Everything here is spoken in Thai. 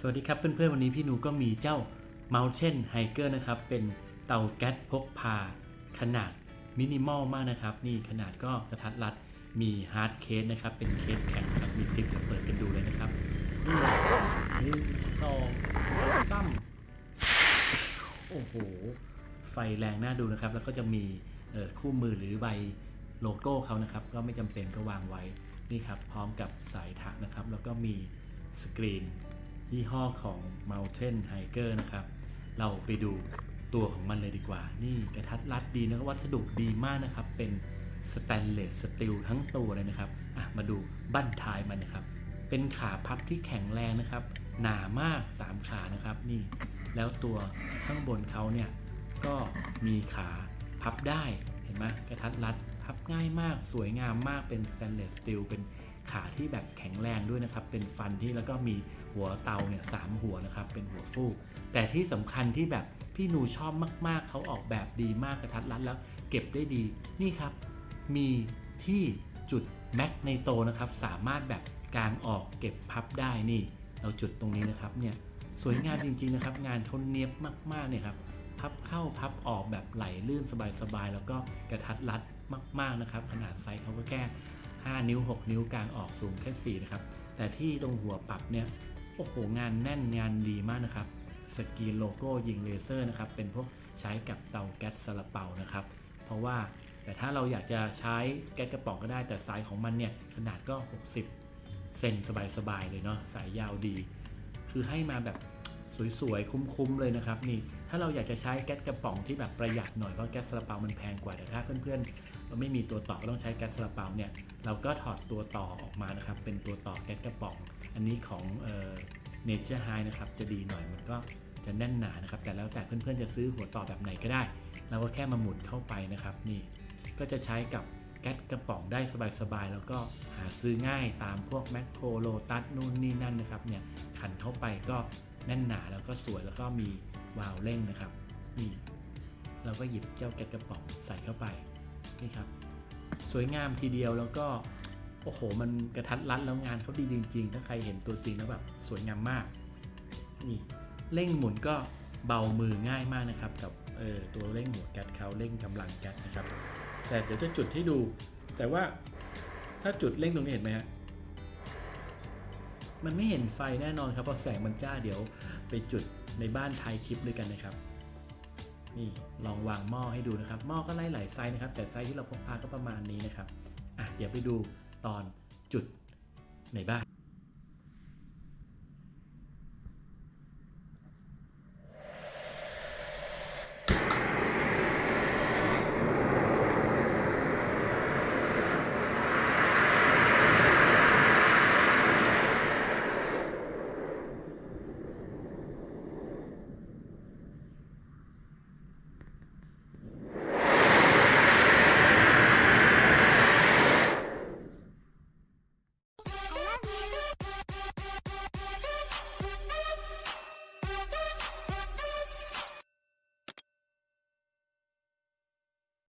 สวัสดีครับเพื่อนๆ วันนี้พี่หนูก็มีเจ้า Mountain Hiker นะครับ เป็นเตาแก๊สพกพา ขนาดมินิมอลมากนะครับ นี่ขนาดก็กระทัดรัดมีฮาร์ดเคสนะครับ เป็นเคสแข็งครับมีซิปเดี๋ยวเปิดกันดูเลยนะครับนี่หนึ่งสองสามโอ้โห ไฟแรงน่าดูนะครับ แล้วก็จะมีคู่มือหรือใบโลโก้เขานะครับ ก็ไม่จำเป็นก็วางไว้นี่ครับพร้อมกับสายถักนะครับ แล้วก็มีสกรีน ยี่ห้อของ Mountain Hiker นะครับ เราไปดูตัวของมันเลยดีกว่า นี่กระทัดรัดดีนะวัสดุดีมากนะครับ เป็นสแตนเลสสตีลทั้งตัวเลยนะครับอะมาดูบั้นท้ายมันนะครับ เป็นขาพับที่แข็งแรงนะครับ หนามาก 3 ขานะครับนี่ แล้วตัวข้างบนเขาเนี่ยก็มีขาพับได้เห็นไหมกระทัดรัดพับง่ายมากสวยงามมากเป็นสแตนเลสสตีลเป็น ขาที่แบบแข็งแรงด้วยนะครับ เป็นฟันที่แล้วก็มีหัวเตาเนี่ยสามหัวนะครับ เป็นหัวฟูก แต่ที่สำคัญที่แบบพี่หนูชอบมาก ๆ เขาออกแบบดีมากกระทัดรัดแล้วเก็บได้ดี นี่ครับ มีที่จุดแม็กในโตนะครับ สามารถแบบกางออกเก็บพับได้นี่ เราจุดตรงนี้นะครับเนี่ยสวยงามจริง ๆ นะครับ งานทนเนียบมากๆเนี่ยครับพับเข้าพับออกแบบไหลลื่นสบายๆ แล้วก็กระทัดรัดมาก ๆ นะครับ ขนาดไซส์เขาก็แค่ 5 นิ้ว 6 นิ้วกลางออกสูงแค่4นะครับ แต่ที่ตรงหัวปรับเนี่ย โอ้โห งานแน่นงานดีมากนะครับ สกีโลโก้ยิงเลเซอร์นะครับ เป็นพวกใช้กับเตาแก๊สซาลาเปานะครับ เพราะว่าแต่ถ้าเราอยากจะใช้แก๊สกระป๋องก็ได้ แต่ไซส์ของมันเนี่ยขนาดก็ 60 เซนสบายๆเลยเนาะ สายยาวดี คือให้มาแบบ สวยๆ คุ้มๆ เลยนะครับนี่ถ้าเราอยากจะใช้แก๊สกระป๋องที่แบบประหยัดหน่อยเพราะแก๊สซาลาเปามันแพงกว่าแต่ถ้าเพื่อนๆเราไม่มีตัวต่อก็ต้องใช้แก๊สซาลาเปาเนี่ยเราก็ถอดตัวต่อออกมานะครับเป็นตัวต่อแก๊สกระป๋อง อันนี้ของเอ่อ Nature High นะครับจะดีหน่อยมันก็จะแน่นหนานะครับแต่แล้วแต่เพื่อนๆจะซื้อหัวต่อแบบไหนก็ได้ เราก็แค่มาหมุนเข้าไปนะครับนี่ก็จะใช้กับแก๊สกระป๋องได้สบายๆ แล้วก็หาซื้อง่ายตามพวกแมคโครโลตัสนู่นนี่นั่นนะครับเนี่ยขันเข้าไปก็ แน่นหนาแล้วก็สวยแล้วก็มีวาล์วเร่งนะครับนี่เราก็หยิบเจ้าแก๊สกระป๋องใส่เข้าไปนี่ครับ สวยงามทีเดียวแล้วก็โอ้โห มันกระทัดรัดแล้วงานเขาดีจริง ๆ ถ้าใครเห็นตัวจริงแล้วแบบสวยงามมากนี่เร่งหมุนก็เบามือง่ายมากนะครับ กับเออตัวเร่งหัวแก๊สเขาเร่งกำลังแก๊สนะครับ แต่เดี๋ยวจะจุดให้ดู แต่ว่าถ้าจุดเร่งตรงนี้เห็นไหมฮะ มันไม่เห็นไฟแน่นอนครับเพราะแสงมันจ้าเดี๋ยวไปจุดในบ้านไทยคลิปเลยกันนะครับ นี่ลองวางหม้อให้ดูนะครับหม้อก็ไล่หลายไซส์นะครับ แต่ไซส์ที่เราพกพาก็ประมาณนี้นะครับอะเดี๋ยวไปดูตอนจุดในบ้าน